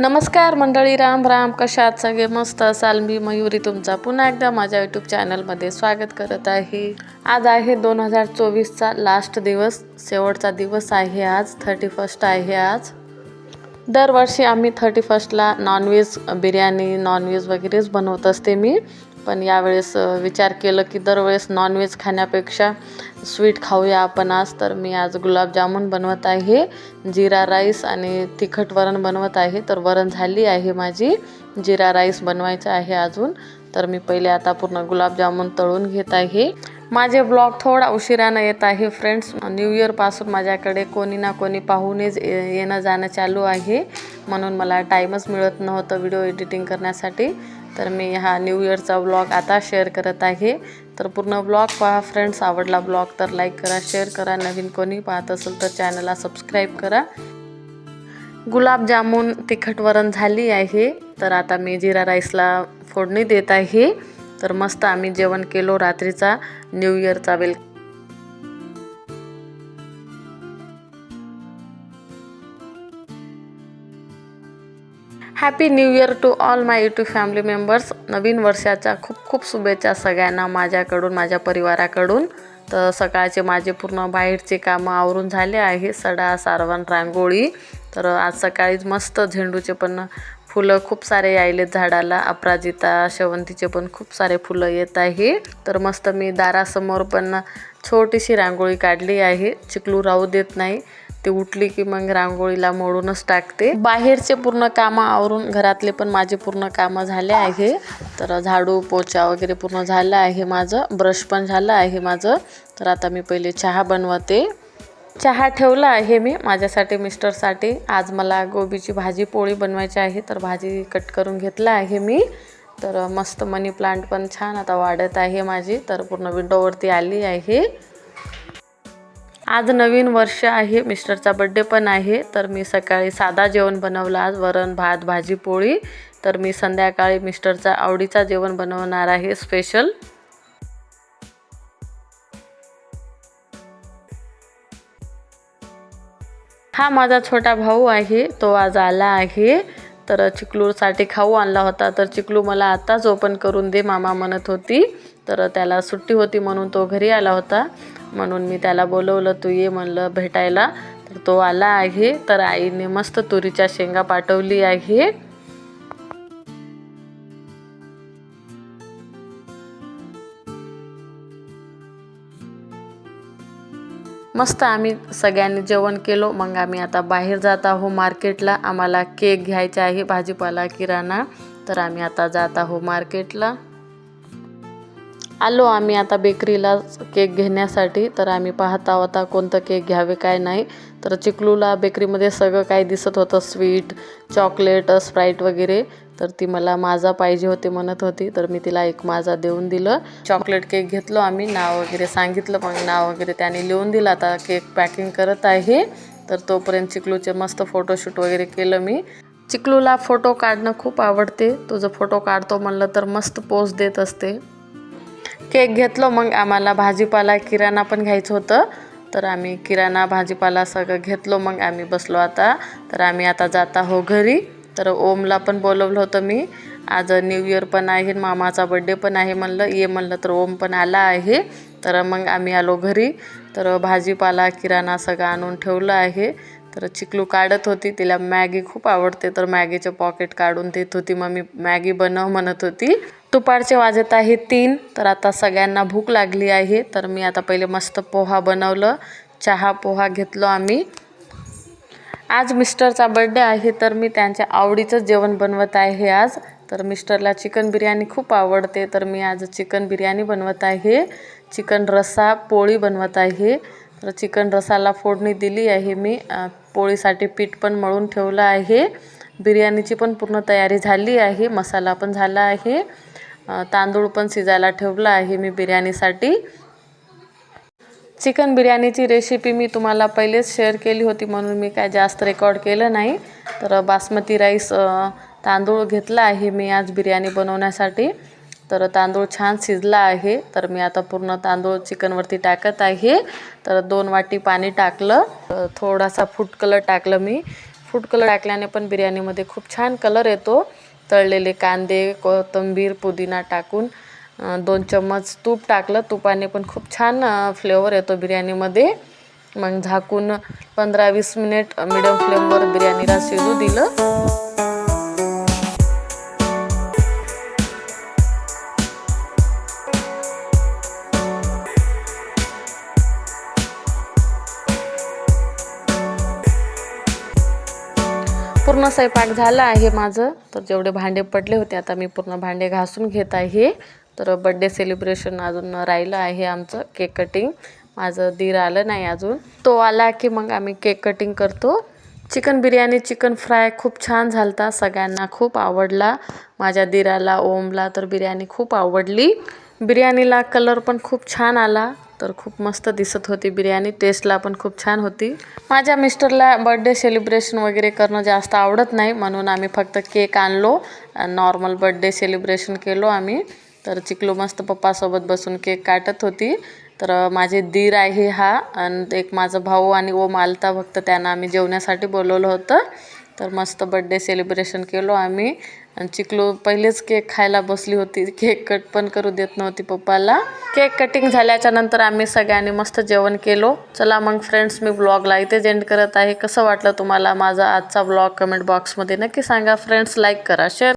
नमस्कार मंडळी राम राम. कशात सगळे मस्त? असाल मी मयुरी तुमचा पुन्हा एकदा माझ्या यूट्यूब चॅनलमध्ये स्वागत करत आहे. आज आहे दोन हजार चोवीसचा लास्ट दिवस. शेवटचा दिवस आहे आज थर्टी फर्स्ट आहे आज. दरवर्षी आम्ही थर्टी फर्स्टला नॉनव्हेज बिर्याणी नॉनव्हेज वगैरेच बनवत असते मी. पण यावेळेस विचार केलं की दरवेळेस नॉनव्हेज खाण्यापेक्षा स्वीट खाऊया आपण आज. तर मी आज गुलाबजामुन बनवत आहे जिरा राईस आणि तिखट वरण बनवत आहे. तर वरण झाली आहे माझी जिरा राईस बनवायचं आहे अजून. तर मी पहिले आता पूर्ण गुलाबजामुन तळून घेत आहे. माझे ब्लॉग थोडा उशिरानं येत आहे फ्रेंड्स न्यू इयरपासून माझ्याकडे कोणी ना कोणी पाहुणेच ये- येणं जाणं चालू आहे. म्हणून मला टाईमच मिळत नव्हतं व्हिडिओ एडिटिंग करण्यासाठी. तर मी हा न्यू इयरचा ब्लॉग आता शेअर करत आहे. तर पूर्ण ब्लॉग पहा फ्रेंड्स आवडला ब्लॉग तर लाईक करा शेअर करा. नवीन कोणी पाहत असेल तर चॅनलला सबस्क्राईब करा. गुलाबजामुन तिखट वरण झाली आहे. तर आता मी जिरा राईसला फोडणी देत आहे. तर मस्त आम्ही जेवण केलो रात्रीचा. New इयरचा well happy new year to all my YouTube family members नवीन वर्षाच्या खूप खूप शुभेच्छा सगळ्यांना माझ्याकडून माझ्या परिवाराकडून. तर सकाळचे माझे पूर्ण बाहेरचे कामं आवरून झाले आहे सडा सारवण रांगोळी. तर आज सकाळीच मस्त झेंडूचे पण फुलं खूप सारे यायलेत झाडाला. अपराजिता शेवंतीचे पण खूप सारे फुलं येत आहे. तर मस्त मी दारासमोर पण छोटीशी रांगोळी काढली आहे. चिकलू राहू देत नाही. ती उठली की मग रांगोळीला मोडूनच टाकते. बाहेरचे पूर्ण कामं आवरून घरातले पण माझे पूर्ण कामं झाले आहे. तर झाडू पोचा वगैरे पूर्ण झालं आहे माझं. ब्रश पण झालं आहे माझं. तर आता मी पहिले चहा बनवते. चहा ठेवला आहे मी माझ्यासाठी मिस्टरसाठी. आज मला गोबीची भाजी पोळी बनवायची आहे तर भाजी कट करून घेतला आहे मी. तर मस्त मनी प्लांट पण छान आता वाढत आहे माझी तर पूर्ण विंडोवरती आली आहे. आज नवीन वर्ष आहे मिस्टरचा बड्डे पण आहे तर मी सकाळी साधा जेवण बनवलं आज वरण भात भाजी पोळी. तर मी संध्याकाळी मिस्टरचा आवडीचा जेवण बनवणार आहे स्पेशल. हा माझा छोटा भाऊ आहे तो आज आला आहे. तर चिकलूसाठी खाऊ आणला होता. तर चिकलू मला आत्ताच ओपन करून दे मामा म्हणत होती. तर त्याला सुट्टी होती म्हणून तो घरी आला होता. म्हणून मी त्याला बोलवलं तू ये म्हणलं भेटायला. तर तो आला आहे. तर आईने मस्त तुरीच्या शेंगा पाठवली आहे. मस्त आम्ही सगळ्यांनी जेवण केलो. मग आम्ही आता बाहेर जात आहो मार्केटला. आम्हाला केक घ्यायचा आहे भाजीपाला किराणा. तर आम्ही आता जात आहो मार्केटला. आलो आम्ही आता बेकरीला केक घेण्यासाठी. तर आम्ही पाहत आहोत आता कोणतं केक घ्यावे काय नाही. तर चिकलूला बेकरीमध्ये सगळं काही दिसत होतं. स्वीट चॉकलेट स्प्राईट वगैरे. तर ती मला माझा पाहिजे होते म्हणत होती. तर मी तिला एक माझा देऊन दिलं. चॉकलेट केक घेतलो आम्ही नाव वगैरे सांगितलं. मग नाव वगैरे त्याने लिहून दिलं. आता केक पॅकिंग करत आहे. तर तोपर्यंत चिकलूचे मस्त फोटोशूट वगैरे केलं मी. चिकलूला फोटो काढणं खूप आवडते. तुझं फोटो काढतो म्हणलं तर मस्त पोज देत असते. केक घेतलो मग आम्हाला भाजीपाला किराणा पण घ्यायचं होतं. तर आम्ही किराणा भाजीपाला सगळं घेतलो. मग आम्ही बसलो आता. तर आम्ही आता जात आहो घरी. तर ओमला पण बोलवलं होतं मी. आज न्यू इयर पण आहे मामाचा बड्डे पण आहे म्हणलं ये म्हणलं तर ओम पण आला आहे. तर मग आम्ही आलो घरी. तर भाजीपाला किराणा सगळं आणून ठेवलं आहे. तर चिकलू काढत होती तिला मॅगी खूप आवडते. तर मॅगीचे पॉकेट काढून देत होती. मम्मी मॅगी बनव म्हणत होती. दुपारचे वाजत आहे तीन. तर आता सगळ्यांना भूक लागली आहे. तर मी आता पहिले मस्त पोहा बनवलं. चहा पोहा घेतलो आम्ही. आज मिस्टरचा बड्डे आहे तर मी त्यांच्या आवडीचं जेवण बनवत आहे आज. तर मिस्टरला चिकन बिर्याणी खूप आवडते तर मी आज चिकन बिर्याणी बनवत आहे. चिकन रस्सा पोळी बनवत आहे. तर चिकन रसाला फोडणी दिली आहे मी. पोळीसाठी पीठ पण मळून ठेवलं आहे. बिर्याणीची पण पूर्ण तयारी झाली आहे मसाला पण झाला आहे. तांदूळ पण शिजायला ठेवला आहे मी बिर्याणीसाठी. चिकन बिर्याणीची रेसिपी मी तुम्हाला पहिलेच शेअर केली होती म्हणून मी काय जास्त रेकॉर्ड केलं नाही. तर बासमती राईस तांदूळ घेतला आहे मी आज बिर्याणी बनवण्यासाठी. तर तांदूळ छान शिजला आहे. तर मी आता पूर्ण तांदूळ चिकनवरती टाकत आहे. तर दोन वाटी पाणी टाकलं. थोडासा फूड कलर टाकलं मी. फूड कलर टाकल्याने पण बिर्याणीमध्ये खूप छान कलर येतो. तळलेले कांदे कोथिंबीर पुदिना टाकून दोन चम्मच तूप टाकलं. तुपाने पण खूप छान फ्लेवर येतो बिर्याणीमध्ये. मग झाकून पंधरा वीस मिनिट मिडियम फ्लेमवर बिर्याणीला शिजू दिलं. पूर्ण स्वयंपाक झाला आहे माझं. तर जेवढे भांडे पडले होते आता मी पूर्ण भांडे घासून घेत आहे. तर बड्डे सेलिब्रेशन अजून राहिलं आहे आमचं केक कटिंग माझं दीर आलं नाही अजून. तो आला की मग आम्ही केक कटिंग करतो. चिकन बिर्याणी चिकन फ्राय खूप छान झालता सगळ्यांना खूप आवडला. माझ्या दिराला ओमला तर बिर्याणी खूप आवडली. बिर्याणीला कलर पण खूप छान आला तर खूप मस्त दिसत होती बिर्याणी टेस्टला पण खूप छान होती. माझ्या मिस्टरला बर्थडे सेलिब्रेशन वगैरे करणं जास्त आवडत नाही म्हणून आम्ही फक्त केक आणलो. नॉर्मल बड्डे सेलिब्रेशन केलो आम्ही. तर चिकलू मस्त पप्पासोबत बसून केक काटत होती. तर माझे दीर आहे हा आणि एक माझा भाऊ आणि ओम आलता फक्त त्यांना आम्ही जेवण्यासाठी बोलवलं होतं. तर मस्त बड्डे सेलिब्रेशन केलो आम्ही. आणि चिकलू पहिलेच केक खायला बसली होती. केक कट पण करू देत नव्हती पप्पाला. केक कटिंग झाल्याच्यानंतर आम्ही सगळ्यांनी मस्त जेवण केलो. चला मग फ्रेंड्स मी ब्लॉगला इथेच एंड करत आहे. कसं वाटलं तुम्हाला माझा आजचा ब्लॉग कमेंट बॉक्समध्ये नक्की सांगा. फ्रेंड्स लाईक करा शेअर